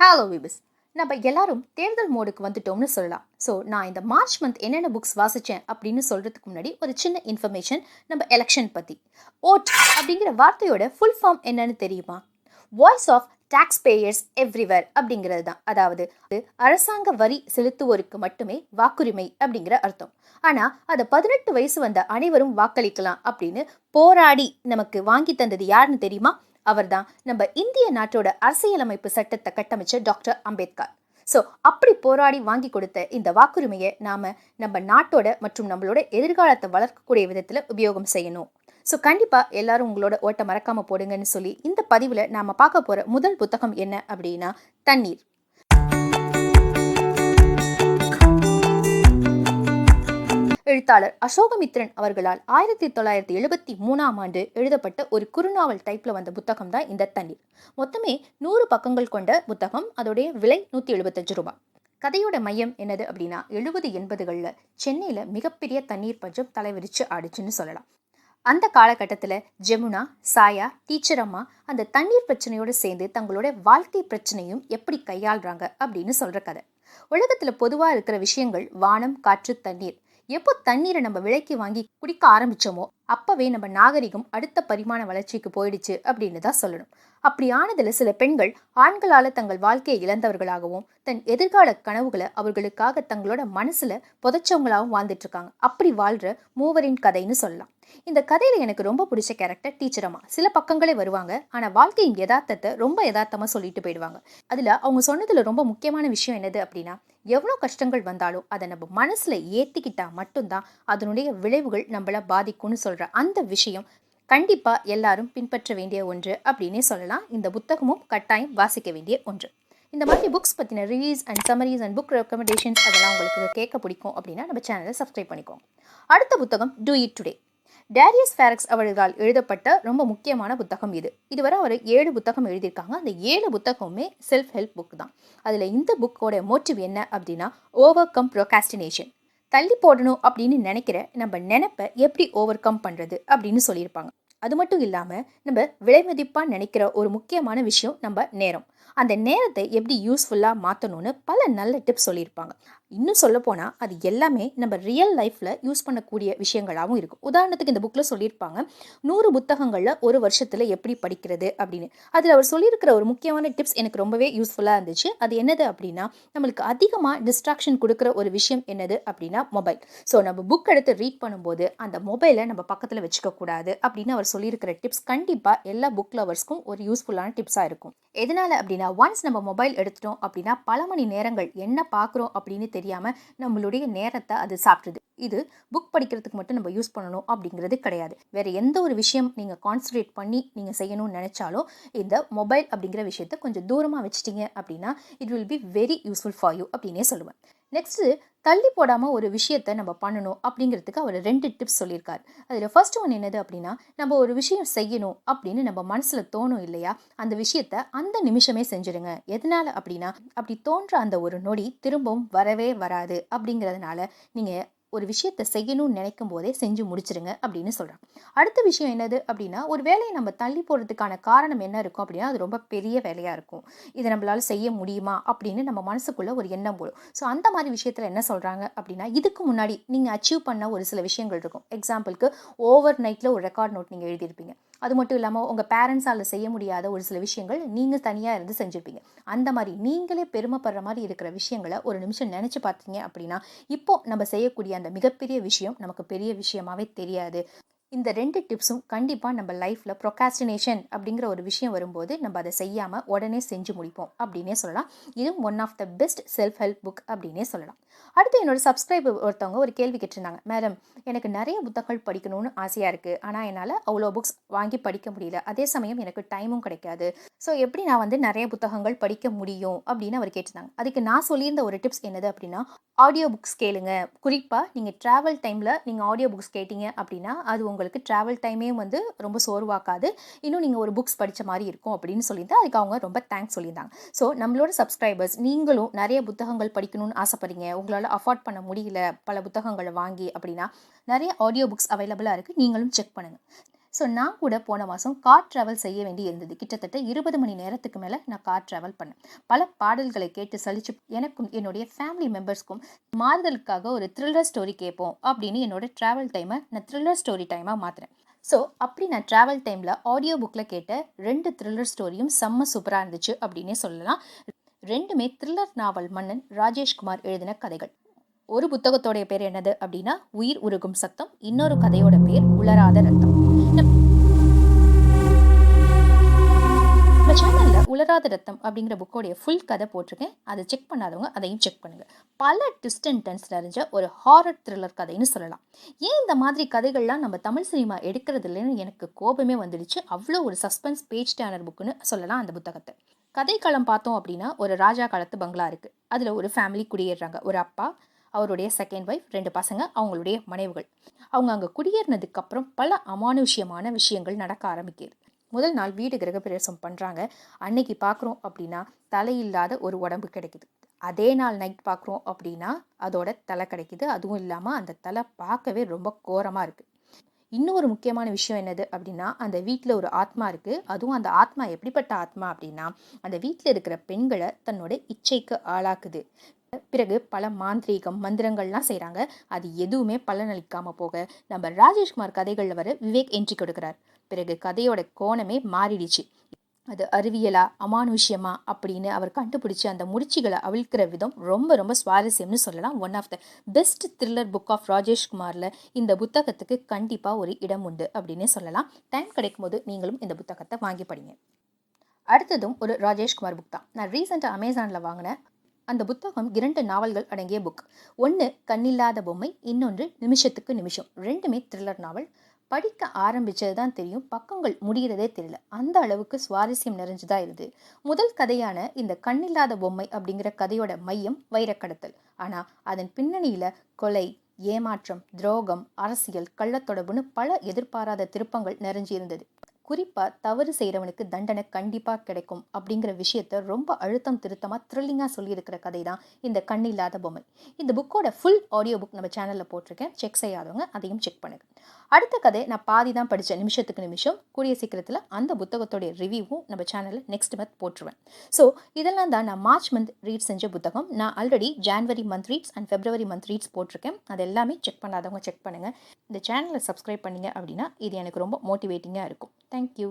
Hello விபிஸ் நம்ம எல்லாரும் தேர்தல் மோடுக்கு வந்துட்டோம்னு சொல்லலாம். ஸோ நான் இந்த மார்ச் மந்த் என்னென்ன புக்ஸ் வாசித்தேன் அப்படின்னு சொல்கிறதுக்கு முன்னாடி ஒரு சின்ன இன்ஃபர்மேஷன் நம்ம எலெக்ஷன் பற்றி ஓட் அப்படிங்கிற வார்த்தையோட ஃபுல் ஃபார்ம் என்னன்னு தெரியுமா? Voice of tax payers everywhere அப்படிங்கிறது தான். அதாவது அது அரசாங்க வரி செலுத்துவோருக்கு மட்டுமே வாக்குரிமை அப்படிங்கிற அர்த்தம். ஆனால் அதை பதினெட்டு வயசு வந்த அனைவரும் வாக்களிக்கலாம் அப்படின்னு போராடி நமக்கு வாங்கி தந்தது யாருன்னு தெரியுமா? அவர்தான் நம்ம இந்திய நாட்டோட அரசியலமைப்பு சட்டத்தை கட்டமைச்ச டாக்டர் அம்பேத்கர். ஸோ அப்படி போராடி வாங்கி கொடுத்த இந்த வாக்குரிமையை நாம் நம்ம நாட்டோட மற்றும் நம்மளோட எதிர்காலத்தை வளர்க்கக்கூடிய விதத்தில் உபயோகம் செய்யணும். ஸோ கண்டிப்பாக எல்லாரும் உங்களோட ஓட்டை மறக்காமல் போடுங்கன்னு சொல்லி இந்த பதிவில் நாம் பார்க்க போகிற முதல் புத்தகம் என்ன அப்படின்னா தண்ணீர். எழுத்தாளர் அசோகமித்ரன் அவர்களால் ஆயிரத்தி தொள்ளாயிரத்தி எழுபத்தி மூணாம் ஆண்டு எழுதப்பட்ட ஒரு குறுநாவல் டைப்பில் வந்த புத்தகம் தான் இந்த தண்ணீர். மொத்தமே நூறு பக்கங்கள் கொண்ட புத்தகம். அதோடைய விலை நூற்றி எழுபத்தஞ்சு ரூபாய் கதையோட மையம் என்னது அப்படின்னா எழுபது எண்பதுகளில் சென்னையில் மிகப்பெரிய தண்ணீர் பஞ்சம் தலைவிரிச்சு ஆடுச்சுன்னு சொல்லலாம். அந்த காலகட்டத்தில் ஜெமுனா சாயா டீச்சர் அம்மா அந்த தண்ணீர் பிரச்சனையோடு சேர்ந்து தங்களோட வாழ்க்கை பிரச்சனையும் எப்படி கையாளுறாங்க அப்படின்னு சொல்கிற கதை. உலகத்தில் பொதுவாக இருக்கிற விஷயங்கள் வானம் காற்று தண்ணீர். எப்போ தண்ணீரை நம்ம விலைக்கு வாங்கி குடிக்க ஆரம்பிச்சோமோ அப்பவே நம்ம நாகரிகம் அடுத்த பரிமாண வளர்ச்சிக்கு போயிடுச்சு அப்படின்னு தான் சொல்லணும். அப்படி ஆனதில் சில பெண்கள் ஆண்களால் தங்கள் வாழ்க்கையை இழந்தவர்களாகவும் தன் எதிர்கால கனவுகளை அவர்களுக்காக தங்களோட மனசில் புதைச்சவங்களாகவும் வாழ்ந்துட்டு இருக்காங்க அப்படி வாழ்கிற மூவரின் கதைன்னு சொல்லலாம். இந்த கதையில் எனக்கு ரொம்ப பிடிச்ச கேரக்டர் டீச்சர் அம்மா. சில பக்கங்களே வருவாங்க. ஆனால் வாழ்க்கையின் யதார்த்தத்தை ரொம்ப யதார்த்தமாக சொல்லிட்டு போயிடுவாங்க. அதில் அவங்க சொன்னதில் ரொம்ப முக்கியமான விஷயம் என்னது அப்படின்னா எவ்வளோ கஷ்டங்கள் வந்தாலும் அதை நம்ம மனசில் ஏற்றிக்கிட்டால் மட்டும்தான் அதனுடைய விளைவுகள் நம்மளை பாதிக்கும்னு சொல்கிற அந்த விஷயம் கண்டிப்பா எல்லாரும் பின்பற்ற வேண்டிய ஒன்று அப்படின்னே சொல்லலாம். இந்த புத்தகமும் கட்டாயம் வாசிக்க வேண்டிய ஒன்று. இந்த மாதிரி புக்ஸ் பற்றின reviews and summaries and book recommendations அதெல்லாம் உங்களுக்கு கேட்க பிடிக்கும் அப்படின்னா நம்ம சேனலை சப்ஸ்கிரைப் பண்ணிக்கோங்க. அடுத்த புத்தகம் do it today Darius Foroux அவர்களால் எழுதப்பட்ட ரொம்ப முக்கியமான புத்தகம் இது. இதுவரை அவர் ஏழு புத்தகம் எழுதியிருக்காங்க. அந்த ஏழு புத்தகமுமே செல்ஃப் ஹெல்ப் புக் தான். அதில் இந்த புக்கோட மோட்டிவ் என்ன அப்படின்னா ஓவர் கம் ப்ரொகாஸ்டினேஷன் தள்ளி போடணும் அப்படின்னு நினைக்கிற நம்ம நினைப்பை எப்படி ஓவர் கம் பண்ணுறது அப்படின்னு சொல்லியிருப்பாங்க. அது மட்டும் இல்லாமல் நம்ம விலை மதிப்பாக நினைக்கிற ஒரு முக்கியமான விஷயம் நம்ம நேரம். அந்த நேரத்தை எப்படி யூஸ்ஃபுல்லாக மாற்றணும்னு பல நல்ல டிப்ஸ் சொல்லியிருப்பாங்க. இன்னும் சொல்ல போனால் அது எல்லாமே நம்ம ரியல் லைஃப்பில் யூஸ் பண்ணக்கூடிய விஷயங்களாகவும் இருக்கும். உதாரணத்துக்கு இந்த புக்கில் சொல்லியிருப்பாங்க நூறு புத்தகங்களில் ஒரு வருஷத்தில் எப்படி படிக்கிறது அப்படின்னு. அதில் அவர் சொல்லியிருக்கிற ஒரு முக்கியமான டிப்ஸ் எனக்கு ரொம்பவே யூஸ்ஃபுல்லாக இருந்துச்சு. அது என்னது அப்படின்னா நம்மளுக்கு அதிகமாக டிஸ்ட்ராக்ஷன் கொடுக்குற ஒரு விஷயம் என்னது அப்படின்னா மொபைல் ஸோ நம்ம புக் எடுத்து ரீட் பண்ணும்போது அந்த மொபைலை நம்ம பக்கத்தில் வச்சுக்கக்கூடாது அப்படின்னு அவர் சொல்லியிருக்கிற டிப்ஸ் கண்டிப்பாக எல்லா புக் லவர்ஸ்க்கும் ஒரு யூஸ்ஃபுல்லான டிப்ஸாக இருக்கும். எதனால் அப்படின்னா ஒன்ஸ் நம்ம மொபைல் எடுத்துட்டோம் அப்படின்னா பல மணி நேரங்கள் என்ன பார்க்குறோம் அப்படின்னு தெரியாமல் நம்மளுடைய நேரத்தை அது சாப்பிட்ருது இது புக் படிக்கிறதுக்கு மட்டும் நம்ம யூஸ் பண்ணணும் அப்படிங்கிறது கிடையாது. வேறு எந்த ஒரு விஷயம் நீங்கள் கான்சன்ட்ரேட் பண்ணி நீங்கள் செய்யணும்னு நினச்சாலும் இந்த மொபைல் அப்படிங்கிற விஷயத்த கொஞ்சம் தூரமாக வச்சிட்டிங்க அப்படின்னா it will be very useful for you அப்படின்னே சொல்லுவேன். நெக்ஸ்ட்டு தள்ளி போடாமல் ஒரு விஷயத்தை நம்ம பண்ணணும் அப்படிங்கிறதுக்கு அவர் ரெண்டு டிப்ஸ் சொல்லியிருக்கார். அதில் ஃபர்ஸ்ட் ஒன் என்னது அப்படின்னா நம்ம ஒரு விஷயம் செய்யணும் அப்படின்னு நம்ம மனசில் தோணும் இல்லையா? அந்த விஷயத்த அந்த நிமிஷமே செஞ்சுடுங்க எதனால் அப்படின்னா அப்படி தோன்ற அந்த ஒரு நொடி திரும்பவும் வரவே வராது அப்படிங்கிறதுனால நீங்கள் ஒரு விஷயத்தை செய்யணும்னு நினைக்கும் போதே செஞ்சு முடிச்சிருங்க அப்படின்னு சொல்கிறாங்க அடுத்த விஷயம் என்னது அப்படின்னா ஒரு வேலையை நம்ம தள்ளி போகிறதுக்கான காரணம் என்ன இருக்கும் அப்படின்னா அது ரொம்ப பெரிய வேலையாக இருக்கும். இதை நம்மளால் செய்ய முடியுமா அப்படின்னு நம்ம மனசுக்குள்ளே ஒரு எண்ணம் போடும். ஸோ அந்த மாதிரி விஷயத்தில் என்ன சொல்கிறாங்க அப்படின்னா இதுக்கு முன்னாடி நீங்கள் அச்சீவ் பண்ண ஒரு சில விஷயங்கள் இருக்கும். எக்ஸாம்பிளுக்கு ஓவர் நைட்டில் ஒரு ரெக்கார்ட் நோட் நீங்கள் எழுதியிருப்பீங்க. அது மட்டும் இல்லாமல் உங்கள் பேரண்ட்ஸால் செய்ய முடியாத ஒரு சில விஷயங்கள் நீங்கள் தனியாக இருந்து செஞ்சுருப்பீங்க. அந்த மாதிரி நீங்களே பெருமைப்படுற மாதிரி இருக்கிற விஷயங்களை ஒரு நிமிஷம் நினச்சி பார்த்தீங்க அப்படின்னா இப்போ நம்ம செய்யக்கூடிய அந்த மிகப்பெரிய விஷயம் நமக்கு பெரிய விஷயமாவே தெரியாது. இந்த ரெண்டு டிப்ஸும் கண்டிப்பாக நம்ம லைஃப்பில் ப்ரொகாஸ்டினேஷன் அப்படிங்கிற ஒரு விஷயம் வரும்போது நம்ம அதை செய்யாமல் உடனே செஞ்சு முடிப்போம் அப்படின்னே சொல்லலாம். இதுவும் one of the best self help book அப்படின்னே சொல்லலாம். அடுத்து என்னோட சப்ஸ்கிரைபர் ஒருத்தவங்க ஒரு கேள்வி கேட்டிருந்தாங்க. மேடம் எனக்கு நிறைய புத்தகங்கள் படிக்கணும்னு ஆசையாக இருக்குது ஆனால் என்னால் அவ்வளோ புக்ஸ் வாங்கி படிக்க முடியல. அதே சமயம் எனக்கு டைமும் கிடைக்காது. ஸோ எப்படி நான் வந்து நிறைய புத்தகங்கள் படிக்க முடியும்? அப்படின்னு அவர் கேட்டிருந்தாங்க. அதுக்கு நான் சொல்லியிருந்த ஒரு டிப்ஸ் என்னது அப்படின்னா ஆடியோ புக்ஸ் கேளுங்க. குறிப்பாக நீங்கள் ட்ராவல் டைமில் நீங்கள் ஆடியோ புக்ஸ் கேட்டீங்க அப்படின்னா அது உங்களுக்கு ட்ராவல் டைமே வந்து ரொம்ப சோர்வாக்காது. இன்னும் நீங்கள் ஒரு புக்ஸ் படித்த மாதிரி இருக்கும் அப்படின்னு சொல்லியிருந்தா அதுக்கு அவங்க ரொம்ப தேங்க்ஸ் சொல்லியிருந்தாங்க. ஸோ நம்மளோட சப்ஸ்கிரைபர்ஸ் நீங்களும் நிறைய புத்தகங்கள் படிக்கணும்னு ஆசைப்படுறீங்க. உங்களால் அஃபோர்ட் பண்ண முடியல பல புத்தகங்களை வாங்கி அப்படின்னா நிறைய ஆடியோ புக்ஸ் அவைலபிளாக இருக்குது நீங்களும் செக் பண்ணுங்கள் ஸோ நான் கூட போன மாதம் கார் ட்ராவல் செய்ய வேண்டி இருந்தது. கிட்டத்தட்ட இருபது மணி நேரத்துக்கு மேலே நான் கார் ட்ராவல் பண்ணேன். பல பாடல்களை கேட்டு சலிச்சு எனக்கும் என்னுடைய ஃபேமிலி மெம்பர்ஸ்க்கும் மாறுதலுக்காக ஒரு த்ரில்லர் ஸ்டோரி கேட்போம் அப்படின்னு என்னோட ட்ராவல் டைமை நான் த்ரில்லர் ஸ்டோரி டைமாக மாற்றுறேன் ஸோ அப்படி நான் ட்ராவல் டைமில் ஆடியோ புக்கில் கேட்ட ரெண்டு த்ரில்லர் ஸ்டோரியும் செம்ம சூப்பராக இருந்துச்சு அப்படின்னே சொல்லலாம். ரெண்டுமே த்ரில்லர் நாவல் மன்னன் ராஜேஷ்குமார் எழுதின கதைகள். ஒரு புத்தகத்தோடைய பேர் என்னது அப்படின்னா உயிர் உருகும் சத்தம். இன்னொரு கதையோட பேர் உலராத ரத்தம். நம்ம சேனலில் உலராத ரத்தம் அப்படிங்கிற புக்கோடைய ஃபுல் கதை போட்டிருக்கேன். அதை செக் பண்ணாதவங்க அதையும் செக் பண்ணுங்கள் பல ட்விஸ்ட் அண்ட் டென்ஸ் நிறைஞ்ச ஒரு ஹாரர் த்ரில்லர் கதைன்னு சொல்லலாம். ஏன் இந்த மாதிரி கதைகள்லாம் நம்ம தமிழ் சினிமா எடுக்கிறது இல்லைன்னு எனக்கு கோபமே வந்துடுச்சு. அவ்வளோ ஒரு சஸ்பென்ஸ் பேஜ் டேனர் புக்குன்னு சொல்லலாம் அந்த புத்தகத்தை. கதைக்களம் பார்த்தோம் அப்படின்னா ஒரு ராஜா காலத்து பங்களா இருக்குது அதில் ஒரு ஃபேமிலி குடியேறாங்க ஒரு அப்பா அவருடைய செகண்ட் ஒய்ஃப் ரெண்டு பசங்க அவங்களுடைய மனைவுகள். அவங்க அங்கே குடியேறினதுக்கப்புறம் பல அமானுஷ்யமான விஷயங்கள் நடக்க ஆரம்பிக்கிறது முதல் நாள் வீடு கிரகப்பிரவேசம் பண்ணுறாங்க அன்னைக்கு பார்க்குறோம் அப்படின்னா தலையில்லாத ஒரு உடம்பு கிடைக்குது. அதே நாள் நைட் பார்க்குறோம் அப்படின்னா அதோட தலை கிடைக்குது. அதுவும் இல்லாமல் அந்த தலை பார்க்கவே ரொம்ப கோரமாக இருக்குது இன்னொரு முக்கியமான விஷயம் என்னது அப்படின்னா அந்த வீட்டில் ஒரு ஆத்மா இருக்குது அதுவும் அந்த ஆத்மா எப்படிப்பட்ட ஆத்மா அப்படின்னா அந்த வீட்டில் இருக்கிற பெண்களை தன்னோட இச்சைக்கு ஆளாக்குது. பிறகு பல மாந்திரீகம் மந்திரங்கள்லாம் செய்கிறாங்க அது எதுவுமே பலனளிக்காமல் போக நம்ம ராஜேஷ்குமார் கதைகளில் வர விவேக் என்ட்ரி கொடுக்குறார். பிறகு கதையோட கோணமே மாறிடுச்சு. அது அறிவியலா அமானுஷ்யமா அப்படின்னு அவர் கண்டுபிடிச்சி அந்த முடிச்சுகளை அவிழ்க்கிற விதம் ரொம்ப ரொம்ப சுவாரஸ்யம்னு சொல்லலாம். One of the best thriller book of ராஜேஷ்குமாரில் இந்த புத்தகத்துக்கு கண்டிப்பாக ஒரு இடம் உண்டு அப்படின்னு சொல்லலாம். டைம் கிடைக்கும் போது நீங்களும் இந்த புத்தகத்தை வாங்கி படிங்க. அடுத்ததும் ஒரு ராஜேஷ்குமார் புக் தான். நான் ரீசெண்டாக அமேசானில் வாங்கினேன். அந்த புத்தகம் இரண்டு நாவல்கள் அடங்கிய புக் ஒன்று கண்ணில்லாத பொம்மை இன்னொன்று நிமிஷத்துக்கு நிமிஷம். ரெண்டுமே த்ரில்லர் நாவல் படிக்க ஆரம்பித்தது தான் தெரியும் பக்கங்கள் முடிகிறதே தெரியல. அந்த அளவுக்கு சுவாரஸ்யம் நிறைஞ்சுதான் இருது முதல் கதையான இந்த கண்ணில்லாத பொம்மை அப்படிங்கிற கதையோட மையம் வைரக்கடத்தல். ஆனால் அதன் பின்னணியில் கொலை ஏமாற்றம் துரோகம் அரசியல் கள்ளத்தொடர்புன்னு பல எதிர்பாராத திருப்பங்கள் நிறைஞ்சிருந்தது. குறிப்பாக தவறு செய்கிறவனுக்கு தண்டனை கண்டிப்பாக கிடைக்கும் அப்படிங்கிற விஷயத்த ரொம்ப அழுத்தம் திருத்தமாக த்ரில்லிங்காக சொல்லியிருக்கிற கதை தான் இந்த கண்ணில்லாத பொம்மை. இந்த புக்கோட ஃபுல் ஆடியோ புக் நம்ம சேனலில் போட்டிருக்கேன். செக் செய்யாதவங்க அதையும் செக் பண்ணுங்கள் அடுத்த கதை நான் பாதி தான் படித்தேன் நிமிஷத்துக்கு நிமிஷம். கூடிய சீக்கிரத்தில் அந்த புத்தகத்தோடைய ரிவ்யூவும் நம்ம சேனலில் நெக்ஸ்ட் மந்த் போட்டுருவேன். ஸோ இதெல்லாம் தான் நான் மார்ச் மந்த் ரீட் செஞ்ச புத்தகம். நான் already January month reads and February month reads போட்டிருக்கேன். அது எல்லாமே செக் பண்ணாதவங்க செக் பண்ணுங்கள் இந்த சேனலை சப்ஸ்கிரைப் பண்ணிங்க அப்படின்னா இது எனக்கு ரொம்ப மோட்டிவேட்டிங்காக இருக்கும். தேங்க்யூ